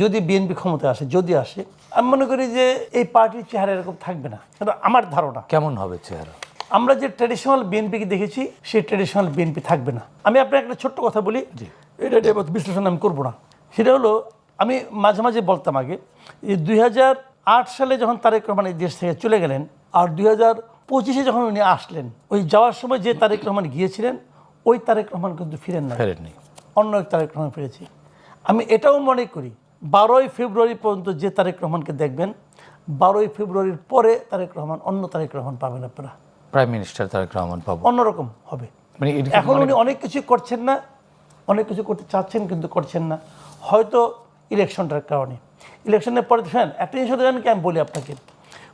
যদি বিএনপি ক্ষমতা আসে যদি আসে আমি মনে করি যে এই পার্টির চেহারা এরকম থাকবে না। এটা আমার ধারণা। কেমন হবে চেহারা? আমরা যে ট্র্যাডিশনাল বিএনপিকে দেখেছি সেই ট্র্যাডিশনাল বিএনপি থাকবে না। আমি আপনাকে একটা ছোট্ট কথা বলি। এটা বিশ্লেষণ আমি করব না। সেটা হলো আমি মাঝে মাঝে বলতাম আগে যে দুই হাজার আট সালে যখন তারেক রহমান এই দেশ থেকে চলে গেলেন আর দুই হাজার পঁচিশে যখন উনি আসলেন ওই যাওয়ার সময় যে তারেক রহমান গিয়েছিলেন ওই তারেক রহমান কিন্তু ফিরেন না ফেরেননি। অন্য এক তারেক রহমান ফিরেছি। আমি এটাও মনে করি বারোই ফেব্রুয়ারি পর্যন্ত যে তারেক রহমানকে দেখবেন বারোই ফেব্রুয়ারির পরে তারেক রহমান অন্য তারেক রহমান পাবেন আপনারা। প্রাইম মিনিস্টার তারেক রহমান পাবো। অন্যরকম হবে। মানে এখন উনি অনেক কিছু করছেন না অনেক কিছু করতে চাচ্ছেন কিন্তু করছেন না। হয়তো ইলেকশনটার কারণে। ইলেকশনের পরে দেখেন একটা জিনিস জানেন কি আমি বলি আপনাকে।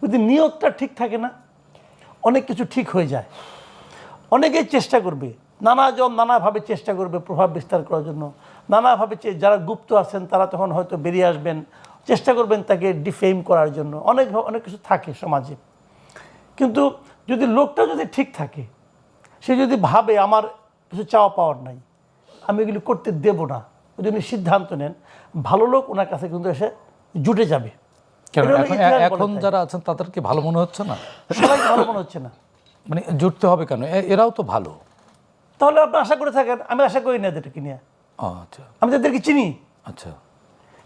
যদি নিয়তটা ঠিক থাকে না অনেক কিছু ঠিক হয়ে যায়। অনেকেই চেষ্টা করবে নানাজন নানাভাবে চেষ্টা করবে প্রভাব বিস্তার করার জন্য। নানাভাবে যারা গুপ্ত আছেন তারা তখন হয়তো বেরিয়ে আসবেন। চেষ্টা করবেন তাকে ডিফেম করার জন্য। অনেক অনেক কিছু থাকে সমাজে। কিন্তু যদি লোকটা যদি ঠিক থাকে সে যদি ভাবে আমার কিছু চাওয়া পাওয়ার নাই আমি এগুলি করতে দেব না। যদি উনি সিদ্ধান্ত নেন ভালো লোক ওনার কাছে কিন্তু এসে জুটে যাবে। এখন-। যারা আছেন তাদেরকে ভালো মনে হচ্ছে না? সবাইকে ভালো মনে হচ্ছে না। মানে জুটতে হবে কেন? এরাও তো ভালো। তাহলে আপনি আশা করে থাকেন আমি আশা করি না এদেরকে নিয়ে। আচ্ছা। আমি তাদেরকে চিনি। আচ্ছা।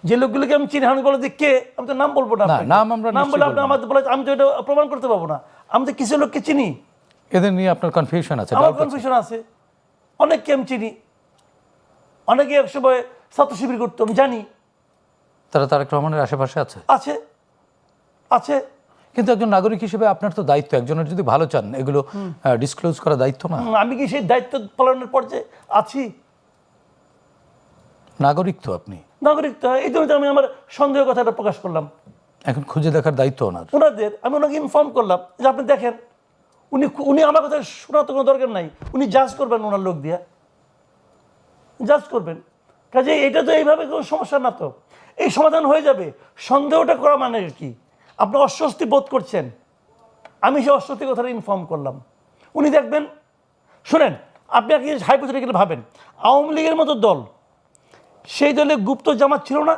যে লোকগুলোকে আমি চিনি আমি বলে যে কে আমি তো নাম বলব না নাম আমরা নাম বলে আপনি আমাদের বলে আমি তো এটা প্রমাণ করতে পারব না। আমি তো কিছু লোককে চিনি। এদের নিয়ে আপনার কনফিউশন আছে আমার কনফিউশন আছে। অনেককে আমি চিনি। অনেকে এক সময় ছাত্র শিবির করতো আমি জানি। তারা তারেক রহমানের আশেপাশে আছে? আছে। আছে। কিন্তু একজন নাগরিক হিসেবে আপনার তো দায়িত্ব একজনের যদি ভালো চান এগুলো ডিসক্লোজ করা দায়িত্ব না? আমি কি সেই দায়িত্ব পালনের পর্যায়ে আছি? নাগরিক তো আপনি। নাগরিক তো এই জন্য আমি আমার সন্দেহ কথাটা প্রকাশ করলাম। এখন খুঁজে দেখার দায়িত্ব ওনার। ওনাদের আমি ওনাকে ইনফর্ম করলাম যে আপনি দেখেন উনি উনি আমার কথা শোনার তো কোনো দরকার নাই উনি জাজ করবেন ওনার লোক দিয়া। জাজ করবেন। কাজে এটা তো এইভাবে কোনো সমস্যা না তো। এই সমাধান হয়ে যাবে। সন্দেহটা করা মানে কি? আপনি অস্বস্তি বোধ করছেন। আমি সেই অস্বস্তি কথাটা ইনফর্ম করলাম। উনি দেখবেন শুনেন আপনি আর কি হাইপোথেটিক্যাল ভাবেন আওয়ামী লীগের মতো দল সেই দলে গুপ্ত জামাত ছিল না?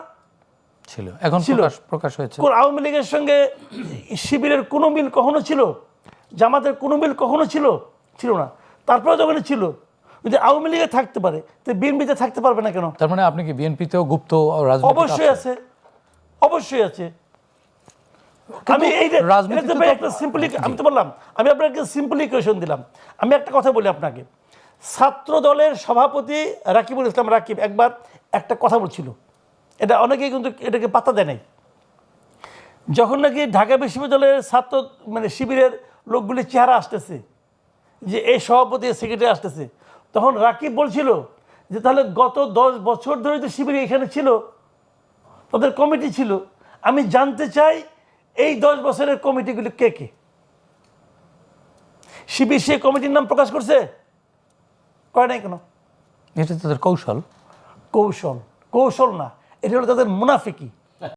ছিল। এখন ছিল। প্রকাশ হয়েছে। আওয়ামী লীগের সঙ্গে শিবিরের কোনো মিল কখনো ছিল? জামাতের কোনো মিল কখনো ছিল? ছিল না। তারপরে যখন ছিল। যদি আওয়ামী লীগে থাকতে পারে তো বিএনপিতে থাকতে পারবে না কেন? তার মানে আপনি কি বিএনপিতেও গুপ্ত রাজনীতি অবশ্যই আছে। অবশ্যই আছে। আমি এই যে- রাজনীতিতে এটা তো তো- একটা সিম্পলি আমি তো বললাম আমি আপনাকে সিম্পলি কোয়েশন দিলাম। আমি একটা কথা বলি আপনাকে। ছাত্র দলের সভাপতি রাকিবুল ইসলাম রাকিব একবার একটা কথা বলছিল। এটা অনেকেই কিন্তু এটাকে পাত্তা দেয় নাই। যখন নাকি ঢাকা বিশ্ববিদ্যালয়ের ছাত্র মানে শিবিরের লোকগুলির চেহারা আসতেছে, যে এই সভাপতি, সেক্রেটারি আসতেছে, তখন রাকিব বলছিল যে তাহলে গত দশ বছর ধরে তো শিবির এখানে ছিল, তাদের কমিটি ছিল, আমি জানতে চাই এই দশ বছরের কমিটিগুলি কে কে? শিবির সেই কমিটির নাম প্রকাশ করছে? করে নাই কেন? এটা তাদের কৌশল। কৌশল। কৌশল না এটা হলো তাদের মুনাফিকি।